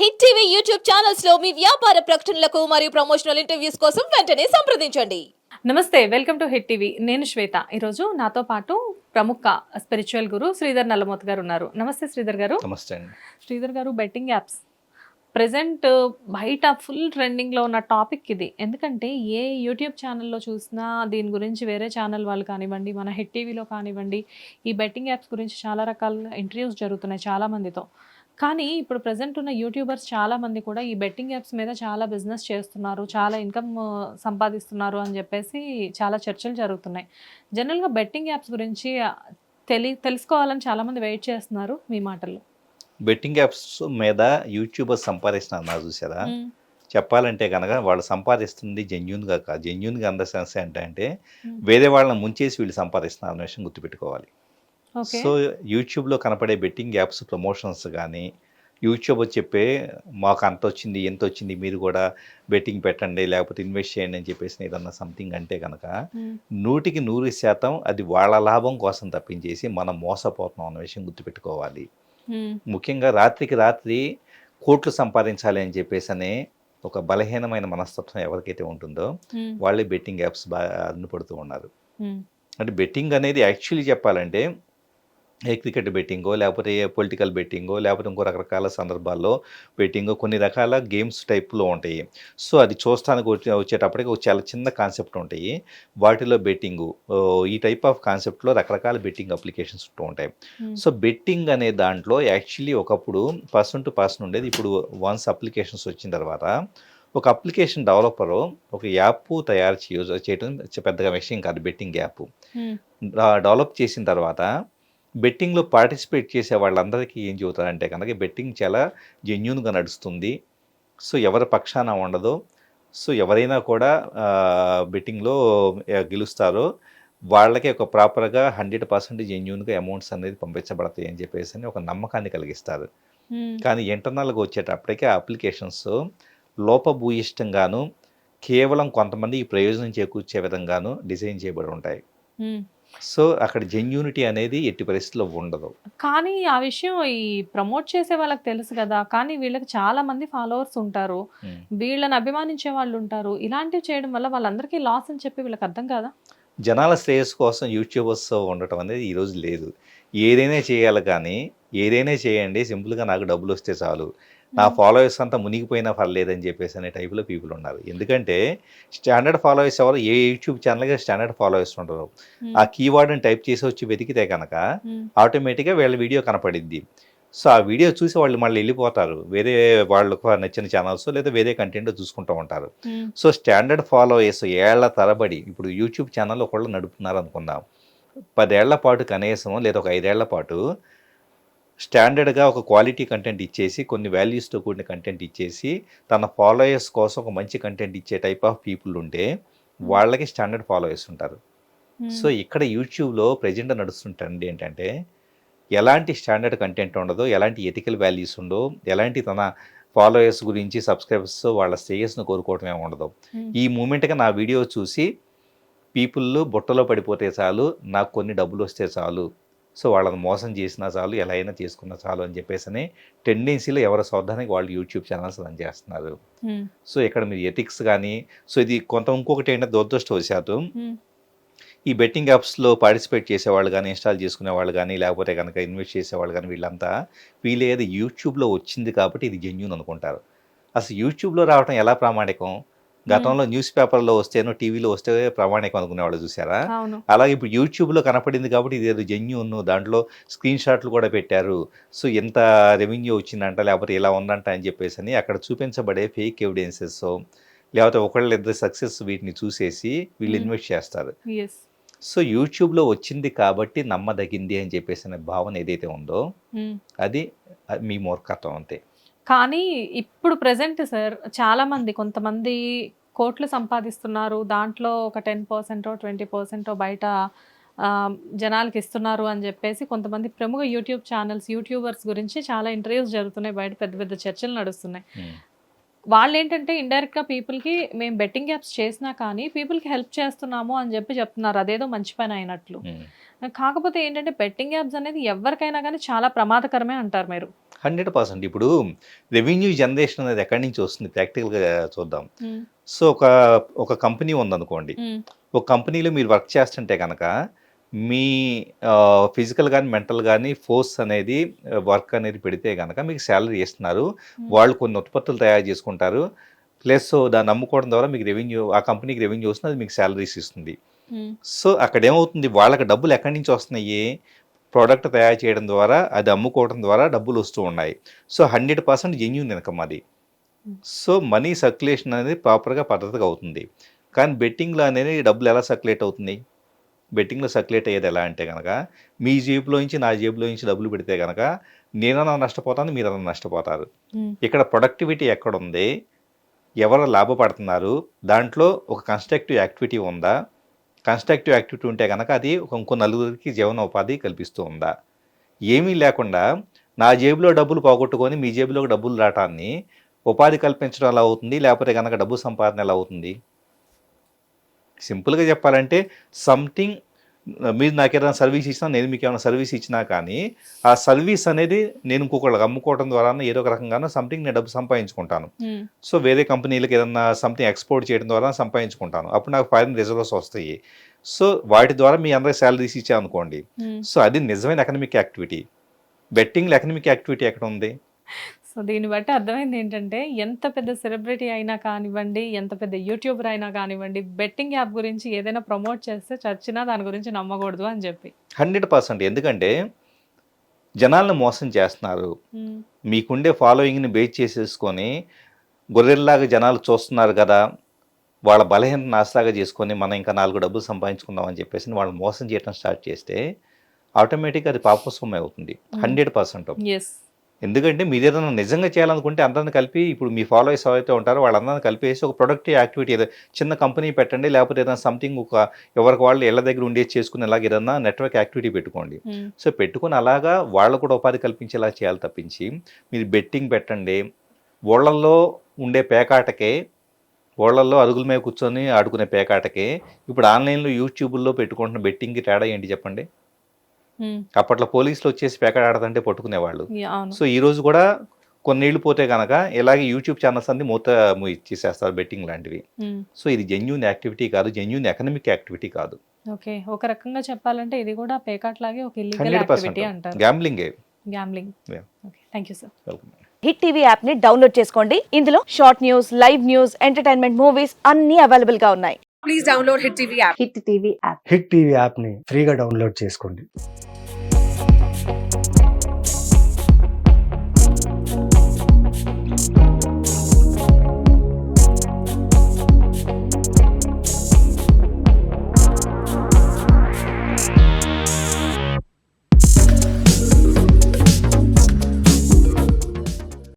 Hit TV YouTube ఛానల్స్లో మీ వ్యాపార ప్రకటనలకు మరియు ప్రమోషనల్ ఇంటర్వ్యూస్ కోసం వెంటనే సంప్రదించండి. నమస్తే వెల్కమ్ టు హిట్ టీవీ. నేను శ్వేత. ఈరోజు నాతో పాటు ప్రముఖ స్పిరిచువల్ గురు శ్రీధర్ నల్లమోత్ గారు ఉన్నారు. నమస్తే శ్రీధర్ గారు. నమస్తే Sridhar garu betting apps. Present బయట ఫుల్ ట్రెండింగ్లో ఉన్న టాపిక్ ఇది. ఎందుకంటే ఏ యూట్యూబ్ ఛానల్లో చూసినా దీని గురించి వేరే ఛానల్ వాళ్ళు కానివ్వండి మన హిట్ టీవీలో కానివ్వండి ఈ బెట్టింగ్ యాప్స్ గురించి చాలా రకాల ఇంటర్వ్యూస్ జరుగుతున్నాయి చాలా మందితో కానీ ఇప్పుడు ప్రజెంట్ ఉన్న యూట్యూబర్స్ చాలా మంది కూడా ఈ బెట్టింగ్ యాప్స్ మీద చాలా బిజినెస్ చేస్తున్నారు చాలా ఇన్కమ్ సంపాదిస్తున్నారు అని చెప్పేసి చాలా చర్చలు జరుగుతున్నాయి. జనరల్గా బెట్టింగ్ యాప్స్ గురించి తెలి తెలుసుకోవాలని చాలా మంది వెయిట్ చేస్తున్నారు. మీ మాటల్లో. బెట్టింగ్ యాప్స్ మీద యూట్యూబర్స్ సంపాదిస్తున్నారు నా చూసారా చెప్పాలంటే కనుక వాళ్ళు సంపాదిస్తుంది జెన్యున్గా కాదు జెన్యున్గా అంద సెన్స్ ఏంటంటే Hmm. వేరే వాళ్ళని ముంచేసి వీళ్ళు సంపాదిస్తున్నారు అనే విషయం గుర్తుపెట్టుకోవాలి. సో యూట్యూబ్లో కనపడే బెట్టింగ్ యాప్స్ ప్రమోషన్స్ కానీ యూట్యూబ్ చెప్పే మాకు అంత వచ్చింది ఎంత వచ్చింది మీరు కూడా బెట్టింగ్ పెట్టండి లేకపోతే ఇన్వెస్ట్ చేయండి అని చెప్పేసి ఏదన్నా సంథింగ్ అంటే కనుక నూటికి నూరు శాతం అది వాళ్ళ లాభం కోసం తప్పించేసి మనం మోసపోతున్నాం అన్న విషయం గుర్తుపెట్టుకోవాలి. ముఖ్యంగా రాత్రికి రాత్రి కోట్లు సంపాదించాలి అని చెప్పేసి అనే ఒక బలహీనమైన మనస్తత్వం ఎవరికైతే ఉంటుందో వాళ్ళే బెట్టింగ్ యాప్స్ బాగా పడుతూ ఉన్నారు. అంటే బెట్టింగ్ అనేది యాక్చువల్లీ చెప్పాలంటే ఏ క్రికెట్ బెట్టింగో లేకపోతే ఏ పొలిటికల్ బెట్టింగో లేకపోతే ఇంకో రకరకాల సందర్భాల్లో బెట్టింగో కొన్ని రకాల గేమ్స్ టైప్లో ఉంటాయి. సో అది చూస్తానికి వచ్చే వచ్చేటప్పటికి ఒక చాలా చిన్న కాన్సెప్ట్ ఉంటాయి. వాటిలో బెట్టింగు ఈ టైప్ ఆఫ్ కాన్సెప్ట్లో రకరకాల బెట్టింగ్ అప్లికేషన్స్ ఉంటూ ఉంటాయి. సో బెట్టింగ్ అనే దాంట్లో యాక్చువల్లీ ఒకప్పుడు పర్సన్ టు పర్సన్ ఉండేది. ఇప్పుడు వన్స్ అప్లికేషన్స్ వచ్చిన తర్వాత ఒక అప్లికేషన్ డెవలపరు ఒక యాప్ తయారు చేయ చేయడం పెద్దగా విషయం కాదు. బెట్టింగ్ యాప్ డెవలప్ చేసిన తర్వాత బెట్టింగ్లో పార్టిసిపేట్ చేసే వాళ్ళందరికీ ఏం చెబుతారంటే కనుక బెట్టింగ్ చాలా జెన్యున్గా నడుస్తుంది. సో ఎవరి పక్షాన ఉండదు సో ఎవరైనా కూడా బెట్టింగ్లో గెలుస్తారో వాళ్ళకి ఒక ప్రాపర్గా హండ్రెడ్ పర్సెంట్ జెన్యున్గా అమౌంట్స్ అనేది పంపించబడతాయి అని చెప్పేసి అని ఒక నమ్మకాన్ని కలిగిస్తారు. కానీ ఇంటర్నల్గా వచ్చేటప్పటికి ఆ అప్లికేషన్స్ లోపభూయిష్టంగాను కేవలం కొంతమందికి ప్రయోజనం చేకూర్చే విధంగాను డిజైన్ చేయబడి ఉంటాయి. సో అక్కడ జెన్యూనిటీ అనేది ఎట్టి పరిస్థితుల్లో ఉండదు. కానీ ఆ విషయం ఈ ప్రమోట్ చేసే వాళ్ళకి తెలుసు కదా కానీ వీళ్ళకి చాలా మంది ఫాలోవర్స్ ఉంటారు. వీళ్ళని అభిమానించే వాళ్ళు ఉంటారు. ఇలాంటివి చేయడం వల్ల వాళ్ళందరికీ లాస్ అని చెప్పి వీళ్ళకి అర్థం కాదా? జనాల శ్రేయస్సు కోసం యూట్యూబర్స్ ఉండటం అనేది ఈరోజు లేదు. ఏదైనా చేయాలి కానీ ఏదైనా చేయండి సింపుల్గా నాకు డబ్బులు వస్తే చాలు. నా ఫాలోవర్స్ అంతా మునిగిపోయినా పర్లేదని చెప్పేసి అనే టైప్లో పీపుల్ ఉన్నారు. ఎందుకంటే స్టాండర్డ్ ఫాలోవర్స్ ఎవరు? ఏ యూట్యూబ్ ఛానల్గా స్టాండర్డ్ ఫాలోవర్స్ ఉండరు. ఆ కీవర్డ్ని టైప్ చేసి వచ్చి వెతికితే కనుక. ఆటోమేటిక్గా వీళ్ళ వీడియో కనపడిద్ది. సో ఆ వీడియో చూసి వాళ్ళు మళ్ళీ వెళ్ళిపోతారు. వేరే వాళ్ళకు నచ్చిన ఛానల్స్ లేదా వేరే కంటెంట్ చూసుకుంటూ ఉంటారు. సో స్టాండర్డ్ ఫాలోవర్స్ ఏళ్ళ తరబడి ఇప్పుడు యూట్యూబ్ ఛానల్ ఒకళ్ళు నడుపుతున్నారు అనుకుందాం. పదేళ్ళ పాటు కనీసం లేదా ఒక ఐదేళ్ళ పాటు స్టాండర్డ్గా ఒక క్వాలిటీ కంటెంట్ ఇచ్చేసి కొన్ని వాల్యూస్తో కూడిన కంటెంట్ ఇచ్చేసి తన ఫాలోయర్స్ కోసం ఒక మంచి కంటెంట్ ఇచ్చే టైప్ ఆఫ్ పీపుల్ ఉంటే వాళ్ళకి స్టాండర్డ్ ఫాలోయర్స్ ఉంటారు. సో ఇక్కడ యూట్యూబ్లో ప్రజెంట్ నడుస్తుంటుంది ఏంటంటే ఎలాంటి స్టాండర్డ్ కంటెంట్ ఉండదో ఎలాంటి ఎథికల్ వాల్యూస్ ఉండో ఎలాంటి తన ఫాలోయర్స్ గురించి సబ్స్క్రైబర్స్ వాళ్ళ శ్రేయస్ను కోరుకోవటం ఏమి ఉండదు. ఈ మూమెంట్గా నా వీడియో చూసి పీపుల్ బుట్టలో పడిపోతే చాలు నాకు కొన్ని డబ్బులు వస్తే చాలు సో వాళ్ళని మోసం చేసినా చాలు ఎలా అయినా చేసుకున్నా చాలు అని చెప్పేసి అని టెండెన్సీలో ఎవరి స్వార్థానికి వాళ్ళు యూట్యూబ్ ఛానల్స్ రన్ చేస్తున్నారు. సో ఇక్కడ మీరు ఎథిక్స్ కానీ సో ఇది కొంత ఇంకొకటి ఏంటంటే దురదృష్టవశాత్తు. ఈ బెట్టింగ్ యాప్స్లో పార్టిసిపేట్ చేసేవాళ్ళు కానీ ఇన్స్టాల్ చేసుకునే వాళ్ళు కానీ లేకపోతే కనుక ఇన్వెస్ట్ చేసేవాళ్ళు కానీ వీళ్ళంతా వీళ్ళు ఏది యూట్యూబ్లో వచ్చింది కాబట్టి ఇది జెన్యున్ అనుకుంటారు అసలు యూట్యూబ్లో రావడం ఎలా ప్రామాణికం గతంలో న్యూస్ పేపర్లో వస్తేనో టీవీలో వస్తే ప్రామాణికం అనుకునేవాళ్ళు చూసారా? అలాగే ఇప్పుడు యూట్యూబ్లో కనపడింది కాబట్టి ఇది ఏదో జెన్యున్ దాంట్లో స్క్రీన్ షాట్లు కూడా పెట్టారు. సో ఎంత రెవెన్యూ వచ్చిందంట లేకపోతే ఇలా ఉందంట అని చెప్పేసి అని అక్కడ చూపించబడే ఫేక్ ఎవిడెన్సెస్ లేకపోతే ఒకళ్ళు ఇద్దరు సక్సెస్ వీటిని చూసేసి వీళ్ళు. ఇన్వెస్ట్ చేస్తారు. సో యూట్యూబ్లో వచ్చింది కాబట్టి నమ్మదగింది అని చెప్పేసి అనే భావన ఏదైతే ఉందో అది అది మీ మూర్ఖత్వం అంతే. కానీ ఇప్పుడు ప్రెసెంట్ సార్ చాలా మంది కొంతమంది కోట్లు సంపాదిస్తున్నారు. దాంట్లో ఒక టెన్ పర్సెంటో ట్వంటీ పర్సెంటో బయట జనాలకి ఇస్తున్నారు అని చెప్పేసి కొంతమంది ప్రముఖ యూట్యూబ్ ఛానల్స్ యూట్యూబర్స్ గురించి చాలా ఇంటర్వ్యూస్ జరుగుతున్నాయి. బయట పెద్ద పెద్ద చర్చలు నడుస్తున్నాయి. వాళ్ళు ఏంటంటే ఇండైరెక్ట్గా పీపుల్కి మేము బెట్టింగ్ యాప్స్ చేసినా కానీ పీపుల్కి హెల్ప్ చేస్తున్నాము అని చెప్పి చెప్తున్నారు. అదేదో మంచి పని అయినట్లు. కాకపోతే ఏంటంటే బెట్టింగ్ యాప్స్ అనేది ఎవరికైనా కానీ చాలా ప్రమాదకరమే అంటారు మీరు. Hundred percent. ఇప్పుడు రెవెన్యూ జనరేషన్ అనేది ఎక్కడి నుంచి వస్తుంది? ప్రాక్టికల్గా చూద్దాం. సో ఒక ఒక కంపెనీ ఉందనుకోండి. ఒక కంపెనీలో మీరు వర్క్ చేస్తుంటే కనుక మీ ఫిజికల్ కానీ మెంటల్ కానీ ఫోర్స్ అనేది వర్క్ అనేది పెడితే కనుక మీకు శాలరీ ఇస్తున్నారు. వాళ్ళు కొన్ని ఉత్పత్తులు తయారు చేసుకుంటారు. ప్లస్ దాన్ని అమ్ముకోవడం ద్వారా మీకు రెవెన్యూ ఆ కంపెనీకి రెవెన్యూ వస్తుంది. అది మీకు శాలరీస్ ఇస్తుంది. సో అక్కడ ఏమవుతుంది వాళ్ళకి డబ్బులు ఎక్కడి నుంచి వస్తున్నాయి? ప్రోడక్ట్ తయారు చేయడం ద్వారా అది అమ్ముకోవడం ద్వారా డబ్బులు వస్తూ ఉన్నాయి. So hundred percent genuine income అది సో మనీ సర్క్యులేషన్ అనేది ప్రాపర్గా పద్ధతిగా అవుతుంది. కానీ బెట్టింగ్లో అనేది డబ్బులు ఎలా సర్క్యులేట్ అవుతుంది? బెట్టింగ్లో సర్క్యులేట్ అయ్యేది ఎలా అంటే కనుక మీ జేబులో నుంచి నా జేబులో నుంచి డబ్బులు పెడితే కనుక నేనన్నా నష్టపోతాను మీరన్నా నష్టపోతారు. ఇక్కడ ప్రొడక్టివిటీ ఎక్కడ ఉంది ఎవరు లాభపడుతున్నారు? దాంట్లో ఒక కన్స్ట్రక్టివ్ యాక్టివిటీ ఉందా? కన్స్ట్రక్టివ్ యాక్టివిటీ ఉంటే కనుక అది ఇంకో నలుగురికి జీవనోపాధి కల్పిస్తూ ఉందా? ఏమీ లేకుండా నా జేబులో డబ్బులు పోగొట్టుకొని మీ జేబులోకి డబ్బులు రావటాన్ని ఉపాధి కల్పించడం ఎలా అవుతుంది? లేకపోతే కనుక డబ్బు సంపాదన ఎలా అవుతుంది? సింపుల్గా చెప్పాలంటే సంథింగ్ మీరు నాకు ఏదైనా సర్వీస్ ఇచ్చినా నేను మీకు ఏమైనా సర్వీస్ ఇచ్చినా కానీ ఆ సర్వీస్ అనేది నేను ఇంకొకళ్ళకి అమ్ముకోవడం ద్వారా ఏదో ఒక రకంగానో సంథింగ్ నేను డబ్బు సంపాదించుకుంటాను. సో వేరే కంపెనీలకు ఏదన్నా సంథింగ్ ఎక్స్పోర్ట్ చేయడం ద్వారా సంపాదించుకుంటాను. అప్పుడు నాకు ఫారిన్ రిజర్వ్స్ వస్తాయి. సో వాటి ద్వారా మీ అందరికి శాలరీస్ ఇచ్చా అనుకోండి. సో అది నిజమైన economic activity betting economic activity ఎక్కడ ఉంది? సో దీన్ని బట్టి అర్థమైంది ఏంటంటే ఎంత పెద్ద సెలబ్రిటీ అయినా కానివ్వండి ఎంత పెద్ద యూట్యూబర్ అయినా కానివ్వండి బెట్టింగ్ యాప్ గురించి ఏదైనా ప్రమోట్ చేస్తే చచ్చినా దాని గురించి నమ్మకూడదు అని చెప్పి. Hundred percent. ఎందుకంటే జనాలను మోసం చేస్తున్నారు. మీకుండే ఫాలోయింగ్ని బేస్ చేసేసుకొని గొర్రెల్లాగా జనాలు చూస్తున్నారు కదా వాళ్ళ బలహీన నాశలాగా చేసుకొని మనం ఇంకా నాలుగు డబ్బులు సంపాదించుకుందాం అని చెప్పేసి వాళ్ళు మోసం చేయడం స్టార్ట్ చేస్తే ఆటోమేటిక్గా అది పాపస్వమే అవుతుంది. Hundred percent. ఎందుకంటే మీరు ఏదైనా నిజంగా చేయాలనుకుంటే అందరిని కలిపి ఇప్పుడు మీ ఫాలోవర్స్ ఎవరైతే ఉంటారో వాళ్ళందరిని కలిపేసి ఒక ప్రొడక్టివ్ యాక్టివిటీ ఏదో చిన్న కంపెనీ పెట్టండి లేకపోతే ఏదైనా సంథింగ్ ఒక ఎవరికి వాళ్ళు ఇళ్ళ దగ్గర ఉండేది చేసుకునేలాగా ఏదైనా నెట్వర్క్ యాక్టివిటీ పెట్టుకోండి. సో పెట్టుకుని అలాగా వాళ్ళు కూడా ఉపాధి కల్పించేలా చేయాలి తప్పించి మీరు బెట్టింగ్ పెట్టండి. ఓళ్ళల్లో ఉండే పేకాటకే ఓళ్ళల్లో అరుగుల మీద కూర్చొని ఆడుకునే పేకాటకే ఇప్పుడు ఆన్లైన్లో యూట్యూబ్లో పెట్టుకుంటున్న బెట్టింగ్కి తేడా ఏంటి చెప్పండి? అప్పట్లో పోలీసులు వచ్చేసి పేకాట ఆడదంటే పట్టుకునేవాళ్ళు సో ఈ రోజు కూడా కొన్నేళ్ళు పోతే కనుక ఇలాగే యూట్యూబ్ ఛానల్స్ అన్ని మూత ఇచ్చేసేస్తారు బెట్టింగ్ లాంటివి. సో ఇది జెన్యున్ యాక్టివిటీ కాదు జెన్యున్ ఎకనమిక్ యాక్టివిటీ కాదు. ఓకే. ఒక రకంగా చెప్పాలంటే ఇది కూడా పేకాట్ లాగే ఒక ఇల్లీగల్ హండ్రెడ్ యాక్టివిటీ పర్సెంట్ అంటారు. గ్యాంబ్లింగే. Gambling. Yeah. Okay thank you sir. Welcome. Hit TV యాప్ని డౌన్లోడ్ చేసుకోండి. ఇందులో short news live news entertainment movies అన్ని అవైలబుల్గా ఉన్నాయి. please download Hit TV app. Hit TV app. Hit TV యాప్ని ఫ్రీగా డౌన్లోడ్ చేసుకోండి.